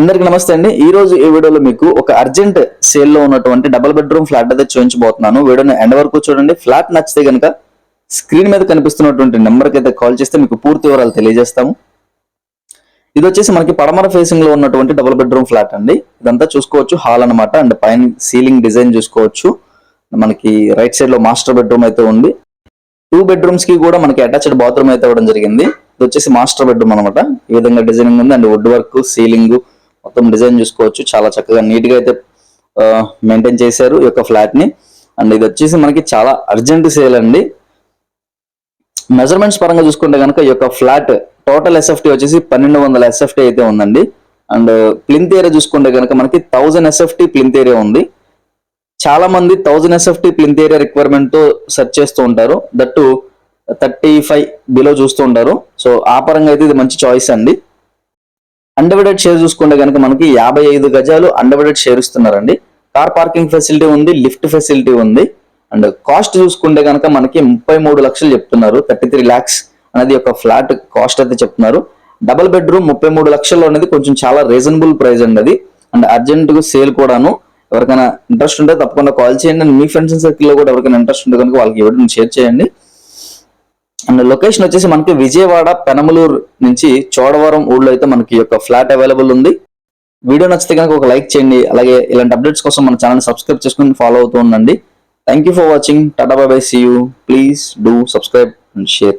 అందరికి నమస్తే అండి. ఈ రోజు ఈ వీడియోలో మీకు ఒక అర్జెంట్ సేల్లో ఉన్నటువంటి డబుల్ బెడ్రూమ్ ఫ్లాట్ అయితే చూపించబోతున్నాను. వీడియోని ఎండ్ వరకు చూడండి. ఫ్లాట్ నచ్చితే కనుక స్క్రీన్ మీద కనిపిస్తున్నటువంటి నెంబర్కి అయితే కాల్ చేస్తే మీకు పూర్తి వివరాలు తెలియజేస్తాము. ఇది వచ్చేసి మనకి పడమర ఫేసింగ్లో ఉన్నటువంటి డబుల్ బెడ్రూమ్ ఫ్లాట్ అండి. ఇదంతా చూసుకోవచ్చు. హాల్ అన్నమాట. అండ్ పైన సీలింగ్ డిజైన్ చూసుకోవచ్చు. మనకి రైట్ సైడ్లో మాస్టర్ బెడ్రూమ్ అయితే ఉంది. టూ బెడ్రూమ్స్కి కూడా మనకి అటాచ్డ్ బాత్రూమ్ అయితే ఇవ్వడం జరిగింది. ఇది వచ్చేసి మాస్టర్ బెడ్రూమ్ అనమాట ఈ విధంగా డిజైనింగ్ ఉంది. అండ్ వుడ్ వర్క్ సీలింగ్ మొత్తం డిజైన్ చూసుకోవచ్చు. చాలా చక్కగా నీట్గా అయితే మెయింటైన్ చేశారు ఈ యొక్క ఫ్లాట్ని అండ్ ఇది వచ్చేసి మనకి చాలా అర్జెంట్ సేల్ అండి. మెజర్మెంట్స్ పరంగా చూసుకుంటే కనుక ఈ యొక్క ఫ్లాట్ టోటల్ ఎస్ఎఫ్టీ వచ్చేసి పన్నెండు వందల ఎస్ఎఫ్టీ అయితే ఉందండి. అండ్ ప్లింత్ ఏరియా చూసుకుంటే కనుక మనకి థౌజండ్ ఎస్ఎఫ్టీ ప్లింత్ ఏరియా ఉంది. చాలా మంది థౌజండ్ ఎస్ఎఫ్టీ ప్లింత్ ఏరియా రిక్వైర్మెంట్తో సెర్చ్ చేస్తూ ఉంటారు. దట్టు థర్టీ ఫైవ్ బిలో చూస్తూ ఉంటారు. సో ఆ పరంగా అయితే ఇది మంచి చాయిస్ అండి. అండర్వెడెడ్ షేర్ చూసుకుంటే కనుక మనకి యాభై ఐదు గజాలు అండర్వెడెడ్ షేర్ ఇస్తున్నారండి. కార్ పార్కింగ్ ఫెసిలిటీ ఉంది లిఫ్ట్ ఫెసిలిటీ ఉంది. అండ్ కాస్ట్ చూసుకుంటే కనుక మనకి ముప్పై మూడు లక్షలు చెప్తున్నారు. థర్టీ త్రీ ల్యాక్స్ అనేది ఒక ఫ్లాట్ కాస్ట్ అయితే చెప్తున్నారు. డబుల్ బెడ్రూమ్ ముప్పై మూడు లక్షల్లో అనేది కొంచెం చాలా రీజనబుల్ ప్రైస్ అండి అది. అండ్ అర్జెంట్గా సేల్ కూడాను ఎవరికైనా ఇంట్రెస్ట్ ఉంటే తప్పకుండా కాల్ చేయండి. అండ్ మీ ఫ్రెండ్స్ సర్కిల్లో కూడా ఎవరికైనా ఇంట్రెస్ట్ ఉంటే కనుక వాళ్ళకి ఎవరిని షేర్ చేయండి. అండ్ లొకేషన్ వచ్చేసి మనకి విజయవాడ పెనమలూరు నుంచి చోడవరం ఊళ్ళో అయితే మనకి యొక్క ఫ్లాట్ అవైలబుల్ ఉంది. వీడియో నచ్చితే కనుక ఒక లైక్ చేయండి. అలాగే ఇలాంటి అప్డేట్స్ కోసం మన ఛానల్ సబ్స్క్రైబ్ చేసుకుని ఫాలో అవుతూ ఉండండి. Thank you for watching tata బాబాయ్ see you please do subscribe and share